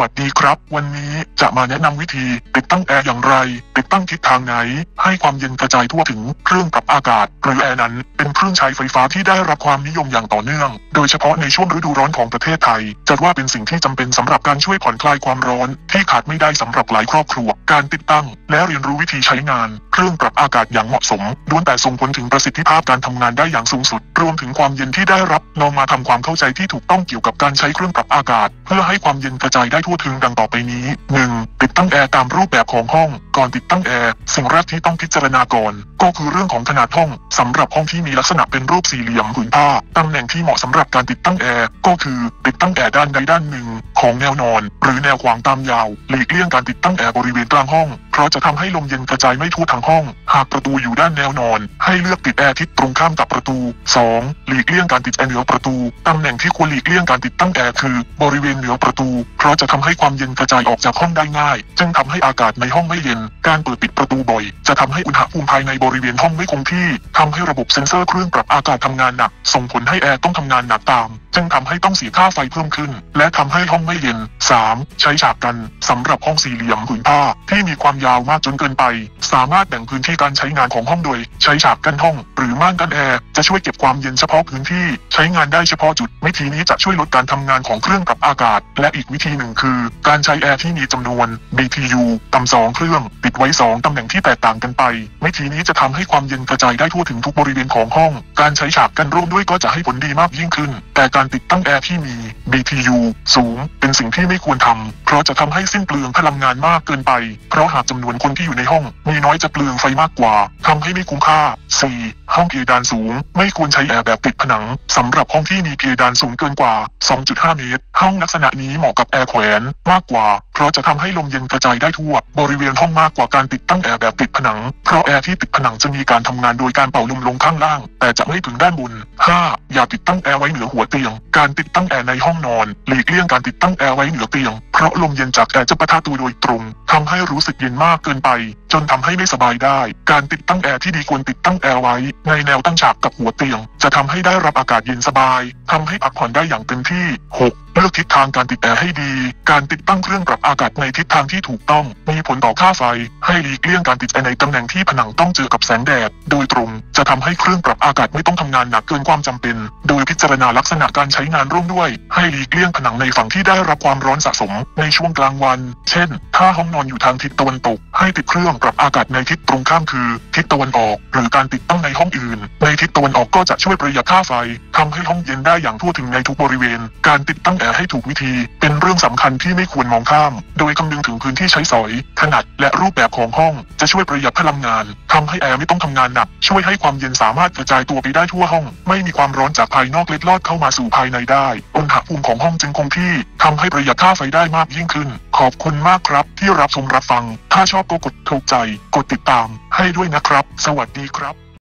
วัสดีครับ วันนี้จะมาแนะนำวิธีติดตั้งแอร์อย่างไร ติดตั้งทิศทางไหน ให้ความเย็นกระจายทั่วถึงเครื่องปรับอากาศ หรือแอร์นั้นเป็นเครื่องใช้ไฟฟ้าที่ได้รับความนิยมอย่างต่อเนื่อง โดยเฉพาะในช่วงฤดูร้อนของประเทศไทยจัดว่าเป็นสิ่งที่จำเป็นสำหรับการช่วยผ่อนคลายความร้อน ที่ขาดไม่ได้สำหรับหลายครอบครัว การติดตั้ง และเรียนรู้วิธีใช้งาน เครื่องปรับอากาศอย่างเหมาะสมล้วนแต่ส่งผลถึงประสิทธิภาพการทำงานได้อย่างสูงสุด รวมถึงความเย็นที่ได้รับลองมาทำความเข้าใจที่ถูกต้องเกี่ยวกับการใช้เครื่องปรับอากาศ เพื่อให้ความเย็นกระจายได้ทั่วถึงดังต่อไปนี้ 1. ติดตั้งแอร์ตามรูปแบบของห้อง ก่อนติดตั้งแอร์สิ่งแรกที่ต้องพิจารณาก่อน ก็คือเรื่องของขนาดห้องสำหรับห้องที่มีลักษณะเป็นรูปสี่เหลี่ยมผืนผ้าตำแหน่งที่เหมาะสำหรับการติดตั้งแอร์ก็คือติดตั้งแอร์ด้านใดด้านหนึ่ง ของแนวนอน หรือแนวขวางตามยาว หลีกเลี่ยงการติดตั้งแอร์บริเวณกลางห้องเพราะจะทำให้ลมเย็นกระจายไม่ทั่วทั้งห้อง หากประตูอยู่ด้านแนวนอน ให้เลือกติดแอร์ทิศตรงข้ามกับประตู 2. หลีกเลี่ยงการติดแอร์เหนือประตูตำแหน่งที่ควรหลีกเลี่ยงการติดตั้งแอร์คือบริเวณเหนือประตู เพราะจะทำให้ความเย็นกระจายออกจากห้องได้ง่าย จึงทำให้อากาศในห้องไม่เย็น การเปิดปิดประตูบ่อย จะทำให้อุณหภูมิภายในบริเวณห้องไม่คงที่ทำให้ระบบเซ็นเซอร์เครื่องปรับอากาศทำงานหนัก ส่งผลให้แอร์ต้องทำงานหนักตาม จึงทำให้ต้องเสียค่าไฟเพิ่มขึ้น และทำให้ห้องไม่เย็น 3. ใช้ฉากกันสำหรับห้องสี่เหลี่ยมผืนผ้าที่มีความยาวมากจนเกินไป สามารถแบ่งพื้นที่การใช้งานของห้องโดย ใช้ฉากกันห้อง หรือม่านกันแอร์จะช่วยเก็บความเย็นเฉพาะพื้นที่ ใช้งานได้เฉพาะจุด วิธีนี้จะช่วยลดการทำงานของเครื่องปรับอากาศ และอีกวิธีหนึ่งคือ การใช้แอร์ที่มีจำนวน BTU ต่ำสองเครื่องติดไว้สองตำแหน่งที่แตกต่างกันไป วิธีนี้จะทำให้ความเย็นกระจายได้ทั่วถึงทุกบริเวณของห้อง การใช้ฉากกันร่วมด้วยก็จะให้ผลดีมากยิ่งขึ้น แต่การติดตั้งแอร์ที่มี BTU สูง เป็นสิ่งที่ไม่ควรทำเพราะจะทำให้สิ้นเปลืองพลังงานมากเกินไป เพราะหากจำนวนคนที่อยู่ในห้องมีน้อยจะเปลืองไฟมากกว่าทำให้ไม่คุ้มค่า 4. ห้องเพดานสูง ไม่ควรใช้แอร์แบบติดผนังสำหรับห้องที่มีเพดานสูงเกินกว่า 2.5 เมตร ห้องลักษณะนี้เหมาะกับแอร์แขวนมากกว่า ราะจะทำให้ลมเย็นกระจายได้ทั่ว บริเวณห้องมากกว่าการติดตั้งแอร์แบบติดผนัง เพราะแอร์ที่ติดผนังจะมีการทำงานโดยการเป่าลมลงข้างล่าง แต่จะไม่ถึงด้านบน 5. อย่าติดตั้งแอร์ไว้เหนือหัวเตียง การติดตั้งแอร์ในห้องนอน หลีกเลี่ยงการติดตั้งแอร์ไว้เหนือเตียง เพราะลมเย็นจากแอร์จะปะทะตัวโดยตรงทำให้รู้สึกเย็นมากเกินไป จนทำให้ไม่สบายได้ การติดตั้งแอร์ที่ดีควรติดตั้งแอร์ไว้ ในแนวตั้งฉากกับหัวเตียง จะทำให้ได้รับอากาศเย็นสบาย ทำให้พักผ่อนได้อย่างเต็มที่ 6. เลือกทิศทางการติดแอร์ให้ดี การติดตั้งเครื่องปรับอากาศในทิศทางที่ถูกต้อง มีผลต่อค่าไฟ ให้หลีกเลี่ยงการติดแอร์ในตำแหน่งที่ผนังต้องเจอกับแสงแดด โดยตรง จะทำให้เครื่องปรับอากาศไม่ต้องทำงานหนักเกินความจำเป็น โดยพิจารณาลักษณะการใช้งานร่วมด้วย ให้หลีกเลี่ยงผนังในฝั่งที่ได้รับความร้อนสะสม ในช่วงกลางวัน เช่น ถ้าห้องนอนอยู่ทางทิศตะวันตก ให้ติดเครื่องปรับอากาศในทิศตรงข้ามคือ ทิศตะวันออก หรือการติดตั้งในห้องอื่น ในทิศตะวันออกก็จะช่วยประหยัดค่าไฟทำให้ห้องเย็นได้อย่างทั่วถึงในทุกบริเวณ การติดตั้งแอร์ให้ถูกวิธี เป็นเรื่องสำคัญที่ไม่ควรมองข้าม โดยคำนึงถึงพื้นที่ใช้สอย ขนาด และรูปแบบของห้อง จะช่วยประหยัดพลังงานทำให้แอร์ไม่ต้องทำงานหนัก ช่วยให้ความเย็นสามารถกระจายตัวไปได้ทั่วห้อง ไม่มีความร้อนจากภายนอกเล็ดลอดเข้ามาสู่ภายในได้ อุณหภูมิของห้องจึงคงที่ทำให้ประหยัดค่าไฟได้มากยิ่งขึ้น ขอบคุณมากครับที่รับชมรับฟัง ถ้าชอบก็กดถูกใจ กดติดตาม ให้ด้วยนะครับ สวัสดีครับ